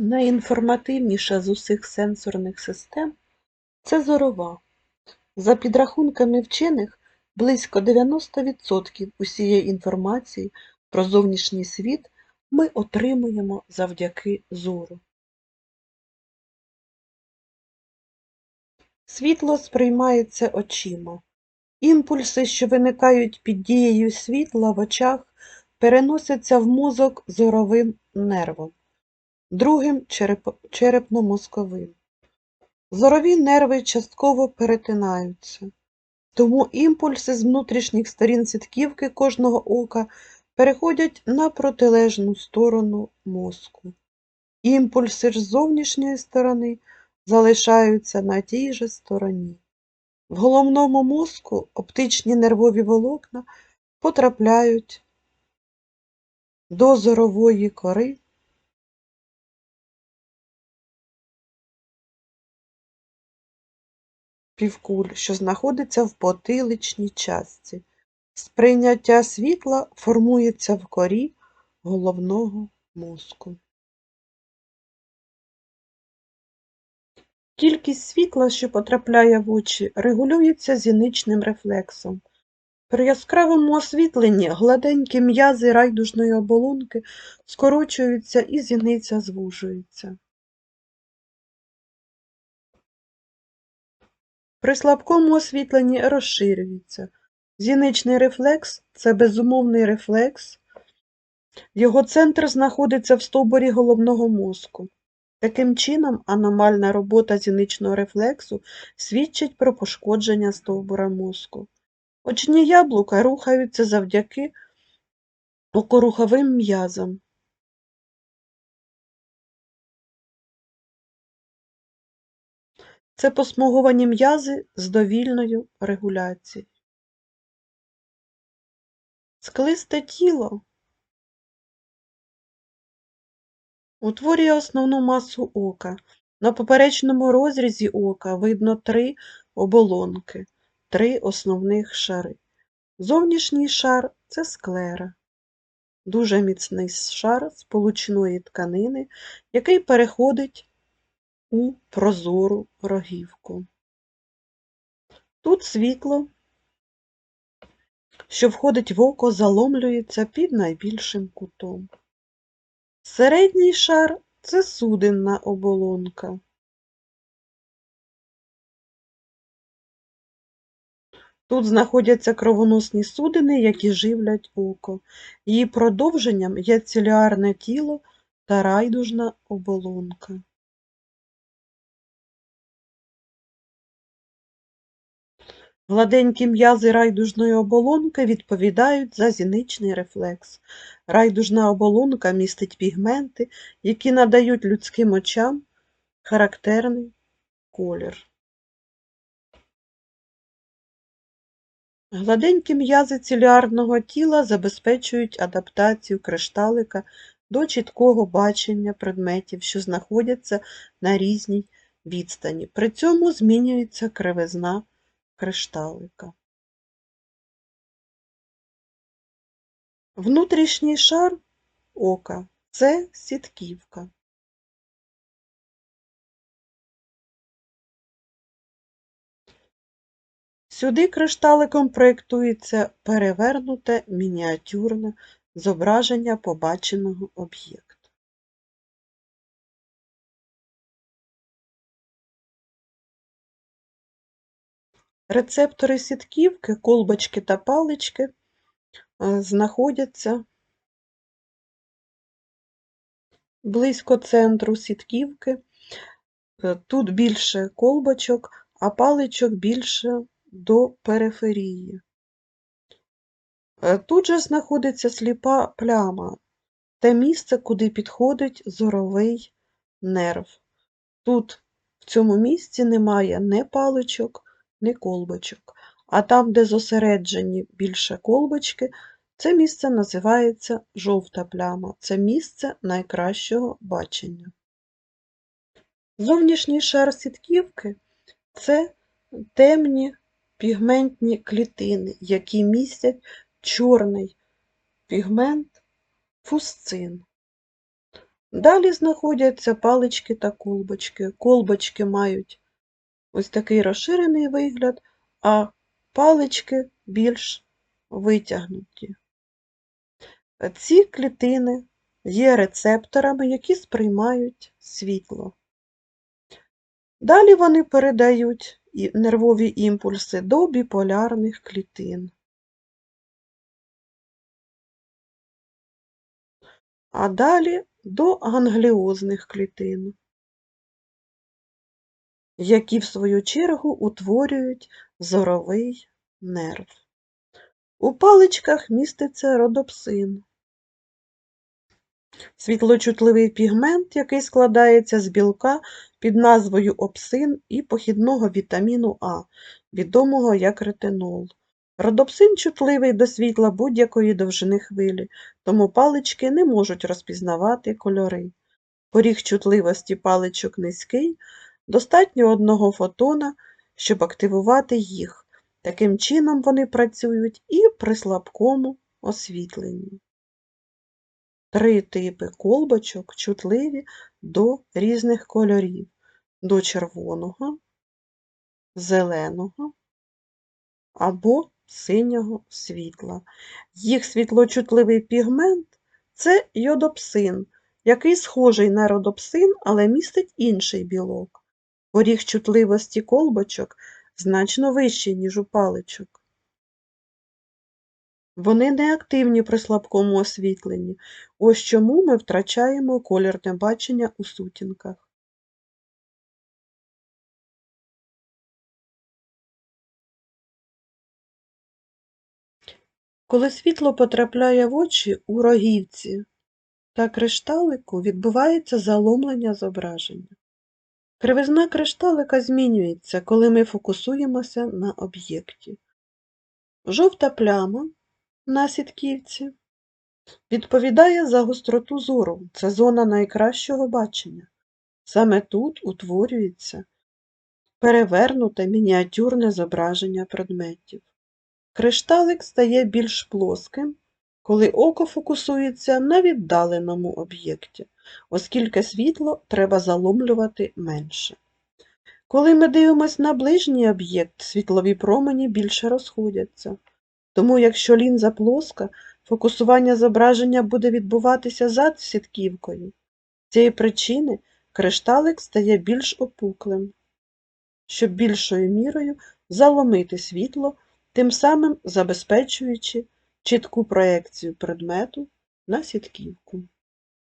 Найінформативніша з усіх сенсорних систем це зорова. За підрахунками вчених, близько 90% усієї інформації про зовнішній світ ми отримуємо завдяки зору. Світло сприймається очима. Імпульси, що виникають під дією світла в очах, переносяться в мозок зоровим нервом, другим черепно-мозковим. Зорові нерви частково перетинаються, тому імпульси з внутрішніх сторін сітківки кожного ока переходять на протилежну сторону мозку. Імпульси ж з зовнішньої сторони залишаються на тій же стороні. В головному мозку оптичні нервові волокна потрапляють до зорової кори півкуль, що знаходиться в потиличній частці. Сприйняття світла формується в корі головного мозку. Кількість світла, що потрапляє в очі, регулюється зіничним рефлексом. При яскравому освітленні гладенькі м'язи райдужної оболонки скорочуються і зіниця звужується. При слабкому освітленні розширюється. Зіничний рефлекс це безумовний рефлекс. Його центр знаходиться в стовбурі головного мозку. Таким чином, аномальна робота зіничного рефлексу свідчить про пошкодження стовбура мозку. Очні яблука рухаються завдяки окоруховим м'язам. Це посмуговані м'язи з довільною регуляцією. Склисте тіло утворює основну масу ока. На поперечному розрізі ока видно три оболонки, три основних шари. Зовнішній шар це склера, дуже міцний шар сполучної тканини, який переходить у прозору рогівку. Тут світло, що входить в око, заломлюється під найбільшим кутом. Середній шар це судинна оболонка. Тут знаходяться кровоносні судини, які живлять око. Її продовженням є ціліарне тіло та райдужна оболонка. Гладенькі м'язи райдужної оболонки відповідають за зіничний рефлекс. Райдужна оболонка містить пігменти, які надають людським очам характерний колір. Гладенькі м'язи ціліарного тіла забезпечують адаптацію кришталика до чіткого бачення предметів, що знаходяться на різній відстані. При цьому змінюється кривизна кришталика. Внутрішній шар ока це сітківка. Сюди кришталиком проєктується перевернуте мініатюрне зображення побаченого об'єкта. Рецептори сітківки, колбочки та палички е, знаходяться близько центру сітківки. Е, тут більше колбочок, а паличок більше до периферії. Е, тут же знаходиться сліпа пляма, те місце, куди підходить зоровий нерв. Тут в цьому місці немає ні паличок, ні колбочок. А там, де зосереджені більше колбочки, це місце називається жовта пляма, це місце найкращого бачення. Зовнішній шар сітківки це темні пігментні клітини, які містять чорний пігмент фусцин. Далі знаходяться палички та колбочки. Колбочки мають ось такий розширений вигляд, а палички більш витягнуті. Ці клітини є рецепторами, які сприймають світло. Далі вони передають нервові імпульси до біполярних клітин. А далі до гангліозних клітин, які в свою чергу утворюють зоровий нерв. У паличках міститься родопсин. Світлочутливий пігмент, який складається з білка під назвою опсин і похідного вітаміну А, відомого як ретинол. Родопсин чутливий до світла будь-якої довжини хвилі, тому палички не можуть розпізнавати кольори. Поріг чутливості паличок низький, достатньо одного фотона, щоб активувати їх. Таким чином вони працюють і при слабкому освітленні. Три типи колбочок чутливі до різних кольорів до червоного, зеленого або синього світла. Їх світлочутливий пігмент це йодопсин, який схожий на родопсин, але містить інший білок. Поріг чутливості колбочок значно вищий, ніж у паличок. Вони не активні при слабкому освітленні, ось чому ми втрачаємо колірне бачення у сутінках. Коли світло потрапляє в очі у рогівці та кришталику, відбувається заломлення зображення. Кривизна кришталика змінюється, коли ми фокусуємося на об'єкті. Жовта пляма на сітківці відповідає за гостроту зору, це зона найкращого бачення. Саме тут утворюється перевернуте мініатюрне зображення предметів. Кришталик стає більш плоским, коли око фокусується на віддаленому об'єкті, оскільки світло треба заломлювати менше. Коли ми дивимося на ближній об'єкт, світлові промені більше розходяться. Тому, якщо лінза плоска, фокусування зображення буде відбуватися за сітківкою. З цієї причини кришталик стає більш опуклим, щоб більшою мірою заломити світло, тим самим забезпечуючи чітку проекцію предмету на сітківку.